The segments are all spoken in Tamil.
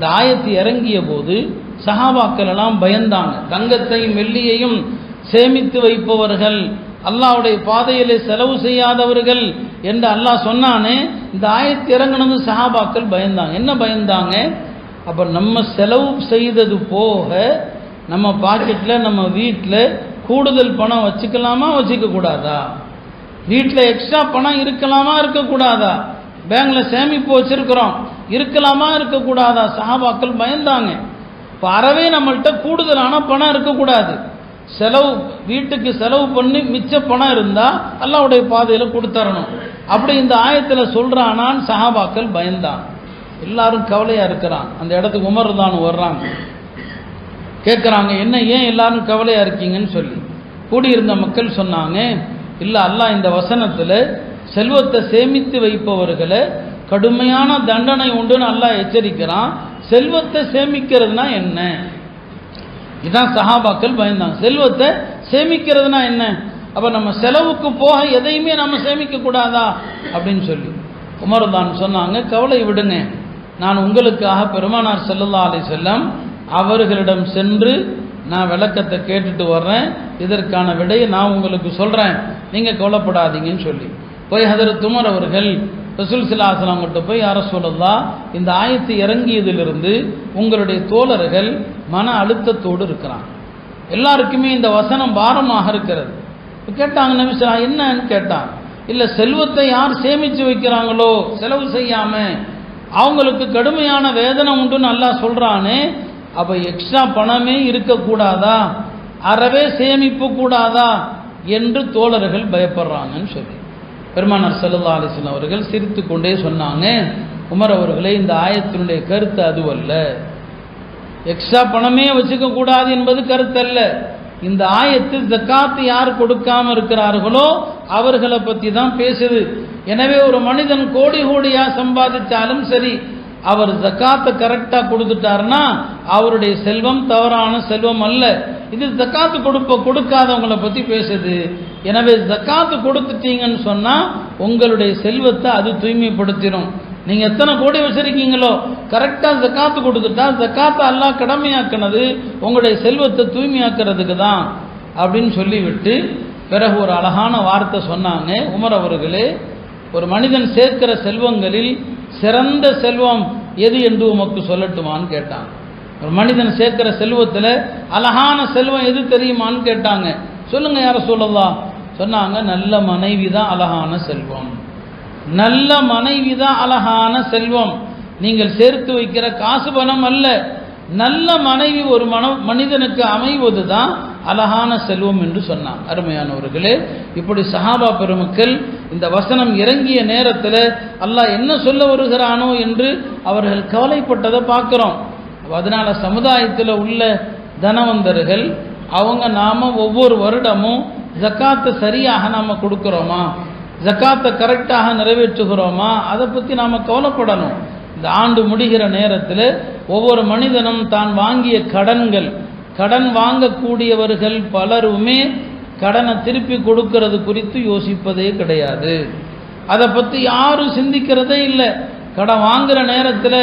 இந்த ஆயத்து இறங்கிய போது சஹாபாக்கள் எல்லாம் பயந்தாங்க. தங்கத்தையும் வெள்ளியையும் சேமித்து வைப்பவர்கள் அல்லாவுடைய பாதையிலே செலவு செய்யாதவர்கள் என்று அல்லாஹ் சொன்னானே இந்த ஆயத்து இறங்கினது சஹாபாக்கள் பயந்தாங்க. என்ன பயந்தாங்க? அப்ப நம்ம செலவு செய்தது போக நம்ம பாக்கெட்டில் நம்ம வீட்டில் கூடுதல் பணம் வச்சுக்கலாமா வச்சுக்க கூடாதா வீட்டில் எக்ஸ்ட்ரா பணம் இருக்கலாமா இருக்கக்கூடாதா? பேங்க்ல சேமிப்பு வச்சிருக்கிறோம். இருக்கலாமா இருக்கக்கூடாதா? சஹாபாக்கள் பயந்தாங்க. இப்போ அறவே நம்மள்கிட்ட கூடுதலான பணம் இருக்கக்கூடாது. செலவு வீட்டுக்கு செலவு பண்ணி மிச்ச பணம் இருந்தால் அல்லாவுடைய பாதையில் கொடுத்தரணும். அப்படி இந்த ஆயத்தில் சொல்கிறானான் சஹாபாக்கள் பயந்தான். எல்லாரும் கவலையாக இருக்கிறான். அந்த இடத்துக்கு உமர் தான் வர்றாங்க. கேட்குறாங்க என்ன ஏன் எல்லாரும் கவலையாக இருக்கீங்கன்னு சொல்லி? கூடியிருந்த மக்கள் சொன்னாங்க இல்லை அல்லாஹ் இந்த வசனத்தில் செல்வத்தை சேமித்து வைப்பவர்களை கடுமையான தண்டனை உண்டுன்னு அல்லாஹ் எச்சரிக்கிறான். செல்வத்தை சேமிக்கிறதுனா என்ன? இதான் சஹாபாக்கள் பயந்தாங்க. செல்வத்தை சேமிக்கிறதுனா என்ன? அப்ப நம்ம செலவுக்கு போக எதையுமே நம்ம சேமிக்க கூடாதா? அப்படின்னு சொல்லி. உமர் தான் சொன்னாங்க கவலை விடுங்க நான் உங்களுக்காக பெருமானார் செல்லல்லா அலி செல்லம் அவர்களிடம் சென்று நான் விளக்கத்தை கேட்டுட்டு வர்றேன். இதற்கான விடையை நான் உங்களுக்கு சொல்றேன். நீங்க கவலைப்படாதீங்கன்னு சொல்லி. போய் ஹதரத் துமர் அவர்கள் ரசூல் சிலாசலம் கிட்ட போய் யார சொல்லலா இந்த ஆயத்து இறங்கியதிலிருந்து உங்களுடைய தோழர்கள் மன அழுத்தத்தோடு இருக்கிறான் எல்லாருக்குமே இந்த வசனம் பாரமாக இருக்கிறது. கேட்டாங்க நபிசா என்னன்னு கேட்டான் இல்லை செல்வத்தை யார் சேமித்து வைக்கிறாங்களோ செலவு செய்யாமல் அவங்களுக்கு கடுமையான வேதனை உண்டுன்னு நல்லா சொல்கிறானே அப்போ எக்ஸ்ட்ரா பணமே இருக்கக்கூடாதா? அறவே சேமிப்பு கூடாதா? என்று தோழர்கள் பயப்படுறாங்கன்னு சொல்லி. பெருமானார் செல்லல்லா அலிஸ்லாம் அவர்கள் சிரித்து கொண்டே சொன்னாங்க உமர் அவர்களே இந்த ஆயத்தினுடைய கருத்து அதுவல்ல எக்ஸ்ட்ரா பணமே வச்சுக்க கூடாது என்பது கருத்தல்ல. இந்த ஆயத்து ஜக்காத்து யார் கொடுக்காம இருக்கிறார்களோ அவர்களை பத்தி தான் பேசுது. எனவே ஒரு மனிதன் கோடி கோடியா சம்பாதிச்சாலும் சரி அவர் ஜக்காத்தை கரெக்டா கொடுத்துட்டாருன்னா அவருடைய செல்வம் தவறான செல்வம் அல்ல. இது ஜக்காத்து கொடுப்ப கொடுக்காதவங்களை பற்றி பேசுது. எனவே ஜக்காத்து கொடுத்துட்டீங்கன்னு சொன்னால் உங்களுடைய செல்வத்தை அது தூய்மைப்படுத்திடும் நீங்கள் எத்தனை கோடி வச்சுருக்கீங்களோ கரெக்டாக ஜக்காத்து கொடுத்துட்டா ஜக்காத்தை எல்லாம் கடமையாக்கினது உங்களுடைய செல்வத்தை தூய்மையாக்குறதுக்கு தான் அப்படின்னு சொல்லிவிட்டு பிறகு ஒரு அழகான வார்த்தை சொன்னாங்க. உமர் அவர்களே ஒரு மனிதன் சேர்க்கிற செல்வங்களில் சிறந்த செல்வம் எது என்று உமக்கு சொல்லட்டுமான்னு கேட்டான் ஒரு மனிதன் சேர்க்கிற செல்வத்தில் அழகான செல்வம் எது தெரியுமான்னு கேட்டாங்க. சொல்லுங்க யார சொல்லலாம் சொன்னாங்க நல்ல மனைவி தான் அழகான செல்வம். நல்ல மனைவி தான் அழகான செல்வம். நீங்கள் சேர்த்து வைக்கிற காசு பணம் அல்ல. நல்ல மனைவி ஒரு மன மனிதனுக்கு அமைவது தான் அழகான செல்வம் என்று சொன்னான் அருமையானவர்களே இப்படி சஹாபா பெருமக்கள் இந்த வசனம் இறங்கிய நேரத்தில் அல்லாஹ் என்ன சொல்ல வருகிறானோ என்று அவர்கள் கவலைப்பட்டதை பார்க்குறோம். அதனால் சமுதாயத்தில் உள்ள தனவந்தர்கள் அவங்க நாம் ஒவ்வொரு வருடமும் ஜக்காத்தை சரியாக நாம் கொடுக்குறோமா? ஜக்காத்தை கரெக்டாக நிறைவேற்றுகிறோமா? அதை பற்றி நாம் கவலைப்படணும். இந்த ஆண்டு முடிகிற நேரத்தில் ஒவ்வொரு மனிதனும் தான் வாங்கிய கடன்கள் கடன் வாங்கக்கூடியவர்கள் பலருமே கடனை திருப்பி கொடுக்கறது குறித்து யோசிப்பதே கிடையாது. அதை பற்றி யாரும் சிந்திக்கிறதே இல்லை. கடன் வாங்குகிற நேரத்தில்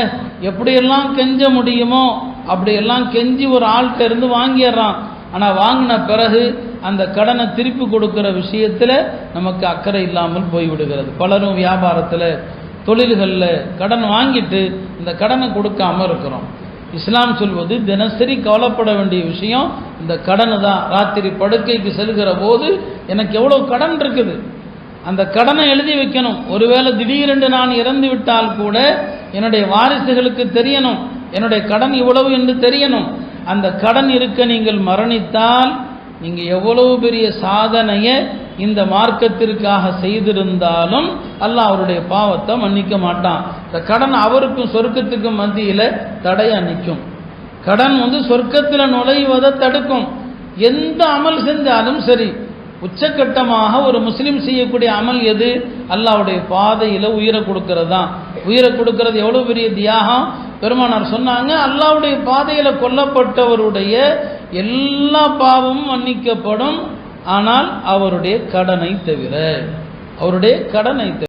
எப்படியெல்லாம் கெஞ்ச முடியுமோ அப்படியெல்லாம் கெஞ்சி ஒரு ஆள்கிட்ட இருந்து வாங்கிடுறான். ஆனால் வாங்கின பிறகு அந்த கடனை திருப்பி கொடுக்குற விஷயத்தில் நமக்கு அக்கறை இல்லாமல் போய்விடுகிறது. பலரும் வியாபாரத்தில் தொழில்களில் கடன் வாங்கிட்டு இந்த கடனை கொடுக்காம இருக்கிறோம். இஸ்லாம் சொல்வது தினசரி கவலைப்பட வேண்டிய விஷயம் இந்த கடனு தான் ராத்திரி படுக்கைக்கு செல்கிற போது எனக்கு எவ்வளோ கடன் இருக்குது? அந்த கடனை எழுதி வைக்கணும். ஒருவேளை திடீரென்று நான் இறந்து விட்டால் கூட என்னுடைய வாரிசுகளுக்கு தெரியணும். என்னுடைய கடன் இவ்வளவு என்று தெரியணும். அந்த கடன் இருக்க நீங்கள் மரணித்தால் நீங்கள் எவ்வளவு பெரிய சாதனையை இந்த மார்க்கத்திற்காக செய்திருந்தாலும் அல்லாஹ் அவருடைய பாவத்தை மன்னிக்க மாட்டான். இந்த கடன் அவருக்கும் சொர்க்கத்துக்கும் மத்தியில் தடையாக நிற்கும். கடன் வந்து சொர்க்கத்தில் நுழைவதை தடுக்கும். எந்த அமல் செஞ்சாலும் சரி உச்சக்கட்டமாக ஒரு முஸ்லீம் செய்யக்கூடிய அமல் எது? அல்லாவுடைய பாதையில் உயிரை கொடுக்கறது தான் உயிரை கொடுக்கறது எவ்வளோ பெரிய தியாகம்? பெருமானார் சொன்னாங்க அல்லாவுடைய பாதையில் கொல்லப்பட்டவருடைய எல்லா பாவமும் மன்னிக்கப்படும். ஆனால் அவருடைய கடனை தவிர அவருடைய கடனை தவிர